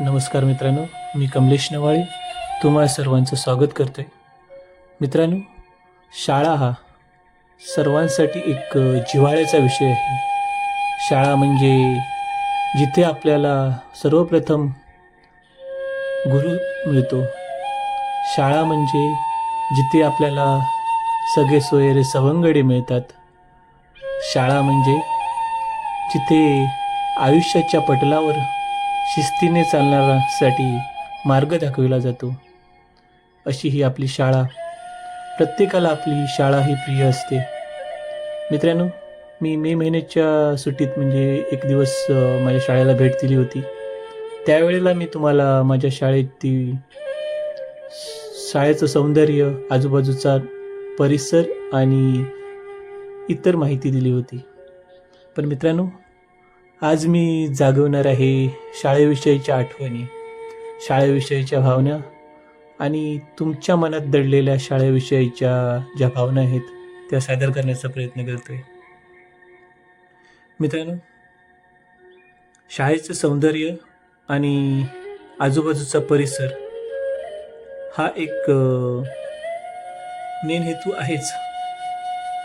नमस्कार मित्रांनो मी कमलेश नवाळे तुम्हा सर्वांचं स्वागत करतो आहे मित्रांनो शाळा हा सर्वांसाठी एक जिव्हाळ्याचा विषय आहे. शाळा म्हणजे जिथे आपल्याला सर्वप्रथम गुरु मिळतो. शाळा म्हणजे जिथे आपल्याला सगळे सोयरे सवंगडे मिळतात. शाळा म्हणजे जिथे आयुष्याच्या पटलावर शिस्तीने चालणाऱ्यासाठी मार्ग दाखविला जातो. अशी ही आपली शाळा. प्रत्येकाला आपली शाळा ही प्रिय असते. मित्रांनो मी मे महिन्याच्या सुट्टीत म्हणजे एक दिवस माझ्या शाळेला भेट दिली होती. त्यावेळेला मी तुम्हाला माझ्या शाळेतील शाळेचं सौंदर्य आजूबाजूचा परिसर आणि इतर माहिती दिली होती. पण मित्रांनो आज मी जागवणार आहे शाळेविषयीच्या आठवणी शाळेविषयीच्या भावना आणि तुमच्या मनात दडलेल्या शाळेविषयीच्या ज्या भावना आहेत त्या सादर करण्याचा प्रयत्न करतो आहे मित्रांनो शाळेचं सौंदर्य आणि आजूबाजूचा परिसर हा एक मेन हेतू आहेच.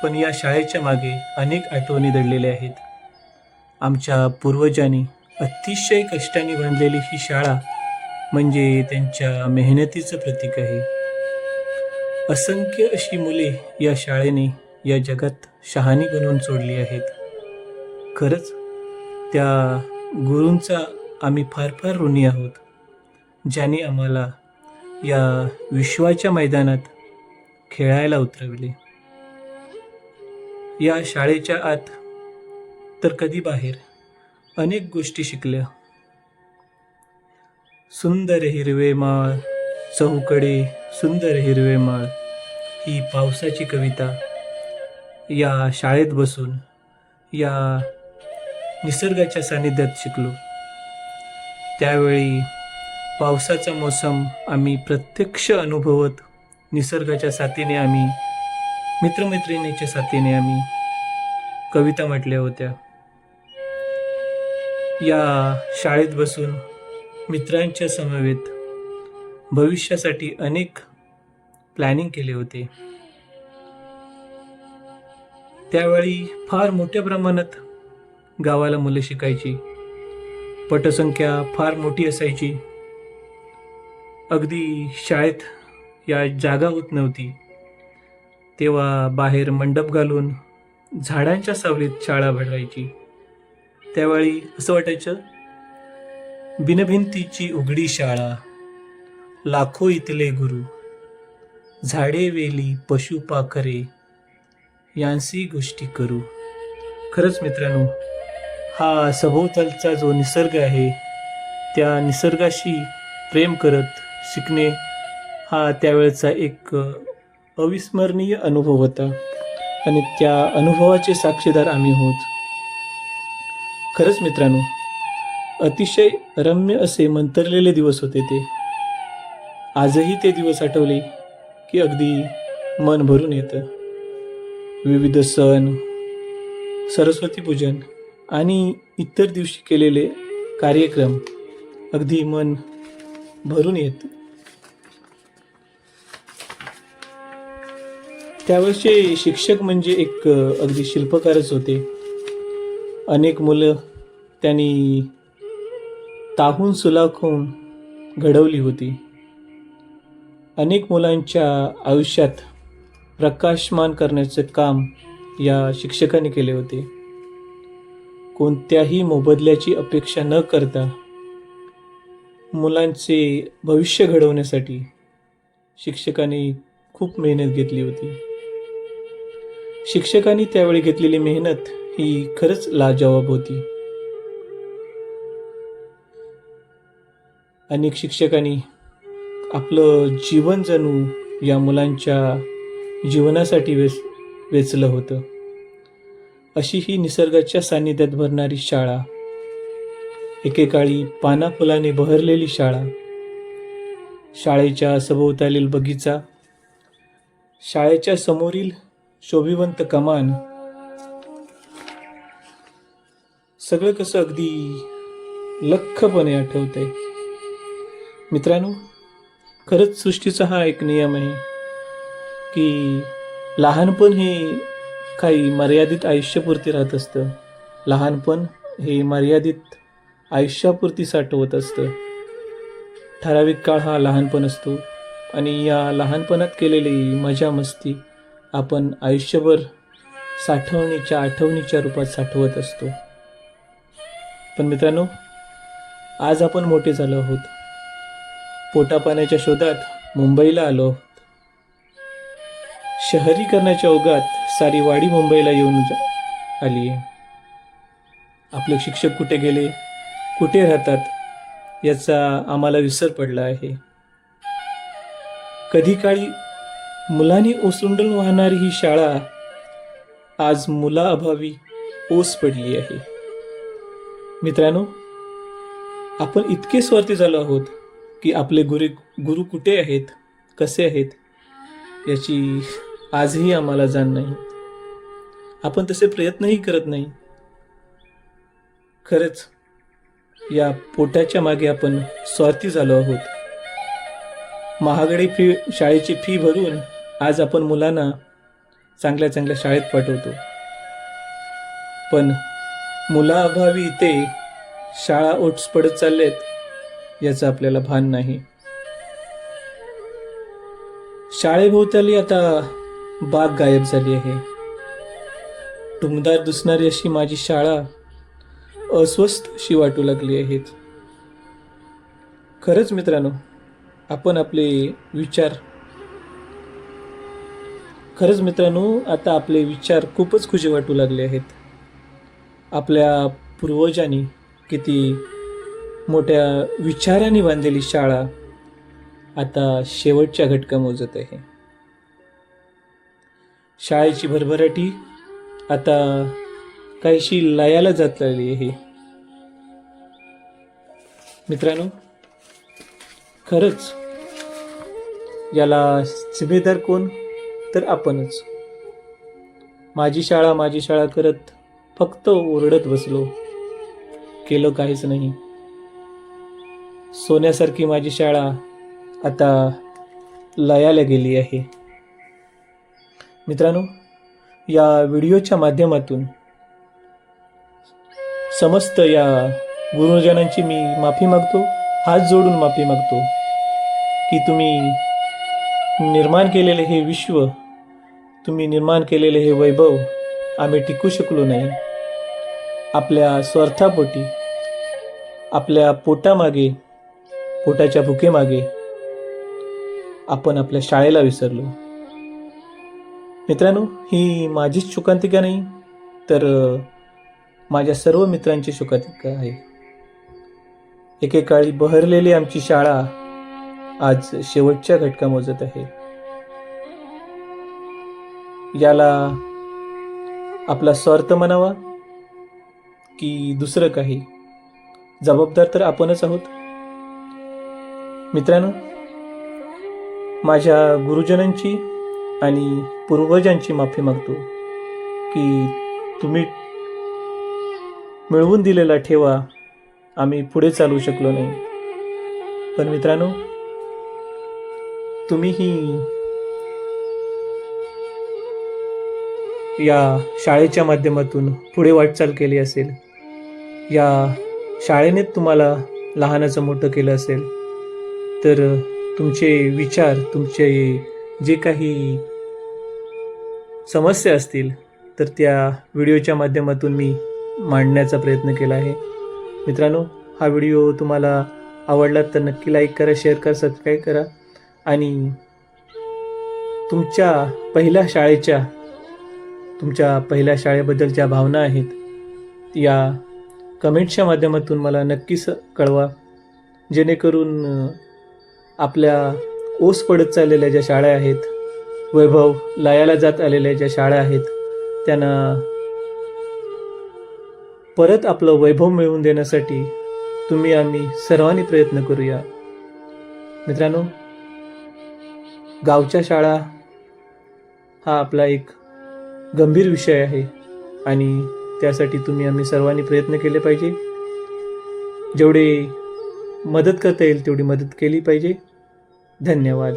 पण या शाळेच्या मागे अनेक आठवणी दडलेल्या आहेत. आमच्या पूर्वजांनी अतिशय कष्टाने बांधलेली ही शाळा म्हणजे त्यांच्या मेहनतीचं प्रतीक आहे. असंख्य अशी मुले या शाळेने या जगात शहाणी बनवून सोडली आहेत. खरंच त्या गुरूंचा आम्ही फार फार ऋणी आहोत ज्याने आम्हाला या विश्वाच्या मैदानात खेळायला उतरविले. या शाळेच्या आत तर कधी बाहेर? अनेक गोष्टी शिकल्या. सुंदर हिरवे माळ चहूकडे सुंदर हिरवे माळ. ही पावसाची कविता. या शाळेत बसून या निसर्गाच्या सानिध्यात शिकलो. त्यावेळी पावसाचा मोसम आम्ही प्रत्यक्ष अनुभवत निसर्गाच्या साथीने आम्ही मित्रमैत्रिणीच्या साथीने आम्ही कविता म्हटल्या होत्या. या शाळेत बसून मित्रांच्या समवेत भविष्यासाठी अनेक प्लॅनिंग केले होते. त्यावेळी फार मोठ्या प्रमाणात गावाला मुलं शिकायची पटसंख्या फार मोठी असायची. अगदी शाळेत या जागा होत नव्हती. तेव्हा बाहेर मंडप घालून झाडांच्या सावलीत शाळा भरवायची. त्यावेळी असं वाटायचं बिनभिंतीची उघडी शाळा लाखो इथले गुरु झाडे वेली पशु पाखरे यांसी गोष्टी करू. खरंच मित्रांनो हा सभोवतालचा जो निसर्ग आहे त्या निसर्गाशी प्रेम करत शिकणे हा त्यावेळचा एक अविस्मरणीय अनुभव होता. आणि त्या अनुभवाचे साक्षीदार आम्ही होत. खरंच मित्रांनो अतिशय रम्य असे मंतरलेले दिवस होते ते. आजही ते दिवस आठवले की अगदी मन भरून येतं. विविध सण सरस्वती पूजन आणि इतर दिवशी केलेले कार्यक्रम अगदी मन भरून येत. त्यावेळेचे शिक्षक म्हणजे एक अगदी शिल्पकारच होते. अनेक मुलं त्यांनी ताहून सुलाखून घडवली होती. अनेक मुलांच्या आयुष्यात प्रकाशमान करण्याचे काम या शिक्षकांनी केले होते. कोणत्याही मोबदल्याची अपेक्षा न करता मुलांचे भविष्य घडवण्यासाठी शिक्षकांनी खूप मेहनत घेतली होती. शिक्षकांनी त्यावेळी घेतलेली मेहनत ही खरंच लाजवाब होती. अनेक शिक्षकांनी आपलं जीवन जणू या मुलांच्या जीवनासाठी वेच वेचलं होतं. अशी ही निसर्गाच्या सान्निध्यात भरणारी शाळा एकेकाळी पाना फुलाने बहरलेली शाळा शाळेच्या सभोवतालील बगीचा शाळेच्या समोरील शोभिवंत कमान सगळं कसं अगदी लख्खपणे आठवतंय. मित्रांनो खरंच सृष्टीचा हा एक नियम आहे की लहानपण हे काही मर्यादित आयुष्यापुरती राहत असतं. लहानपण हे मर्यादित आयुष्यापुरती साठवत असतं. ठराविक काळ हा लहानपण असतो आणि या लहानपणात केलेली मजा मस्ती आपण आयुष्यभर साठवणीच्या आठवणीच्या रूपात साठवत असतो. पण मित्रांनो आज आपण मोठे झालो आहोत. पोटापाण्याच्या शोधात मुंबईला आलो आहोत. शहरीकरणाच्या ओघात सारी वाडी मुंबईला येऊन जा- आली आहे आपले शिक्षक कुठे गेले कुठे राहतात याचा आम्हाला विसर पडला आहे. कधी काळी मुलांनी ओसंडून वाहणारी ही शाळा आज मुलाअभावी ओस पडली आहे. मित्रांनो आपण इतके स्वार्थी झालो आहोत की आपले गुरु गुरु कुठे आहेत कसे आहेत याची आजही आम्हाला जाण नाही. आपण तसे प्रयत्नही करत नाही. खरंच या पोटाच्या मागे आपण स्वार्थी झालो आहोत. महागडी फी शाळेची फी भरून आज आपण मुलांना चांगल्या चांगल्या शाळेत पाठवतो. पण मुलाअभावी ते शाळा ओट्स पडत चाललेत याचं आपल्याला भान नाही. शाळेभोवताली आता बाग गायब झाली आहे. टुमदार दिसणारी अशी माझी शाळा अस्वस्थ अशी वाटू लागली आहेत. खरंच मित्रांनो आपण आपले विचार खरंच मित्रांनो आता आपले विचार खूपच खुशी वाटू लागले आहेत. आपल्या पूर्वजांनी किती मोठ्या विचारांनी बांधलेली शाळा आता शेवटच्या घटका मोजत आहे. शाळेची भरभराटी आता काहीशी लयाला जात लागली आहे. मित्रांनो खरंच याला जिम्मेदार कोण? तर आपणच. माझी शाळा माझी शाळा करत फक्त ओरडत बसलो. केलं काहीच नाही. सोन्यासारखी माझी शाळा आता लयाला गेली आहे. मित्रांनो या व्हिडिओच्या माध्यमातून समस्त या गुरुजनांची मी माफी मागतो हात जोडून माफी मागतो की तुम्ही निर्माण केलेले हे विश्व तुम्ही निर्माण केलेले हे वैभव आम्ही टिकू शकलो नाही. आपल्या स्वार्थापोटी आपल्या पोटामागे पोटाच्या भुकेमागे आपण आपल्या शाळेला विसरलो. मित्रांनो ही माझीच शोकांतिका नाही तर माझ्या सर्व मित्रांची शोकांतिका आहे. एकेकाळी बहरलेली आमची शाळा आज शेवटच्या घटका मोजत आहे. याला आपला स्वार्थ म्हणावा की दुसरं काही? जबाबदार तर आपणच आहोत. मित्रांनो माझ्या गुरुजनांची आणि पूर्वजांची माफी मागतो की तुम्ही मिळवून दिलेला ठेवा आम्ही पुढे चालू शकलो नाही. पण मित्रांनो तुम्हीही या शाळेच्या माध्यमातून पुढे वाटचाल केली असेल. या शाळेने तुम्हाला लहानाचं मोठं केलं असेल. तर तुमचे विचार तुमचे जे काही समस्या असतील तर त्या व्हिडिओच्या माध्यमातून मी मांडण्याचा प्रयत्न केला आहे. मित्रांनो हा व्हिडिओ तुम्हाला आवडला तर नक्की लाईक करा शेअर करा सबस्क्राईब करा. आणि तुमच्या पहिल्या शाळेच्या तुमच्या पहिल्या शाळेबद्दलच्या भावना आहेत या कमेंट्सच्या माध्यमातून मला नक्कीच कळवा. जेणेकरून आपल्या ओस पडत चाललेल्या ज्या शाळा आहेत वैभव लयाला जात आलेल्या ज्या शाळा आहेत त्यांना परत आपलं वैभव मिळवून देण्यासाठी तुम्ही आम्ही सर्वांनी प्रयत्न करूया. मित्रांनो गावच्या शाळा हा आपला एक गंभीर विषय आहे आणि त्यासाठी तुम्ही आम्ही सर्वांनी प्रयत्न केले पाहिजे. जेवढे मदत करता येईल तेवढी मदत केली पाहिजे. धन्यवाद.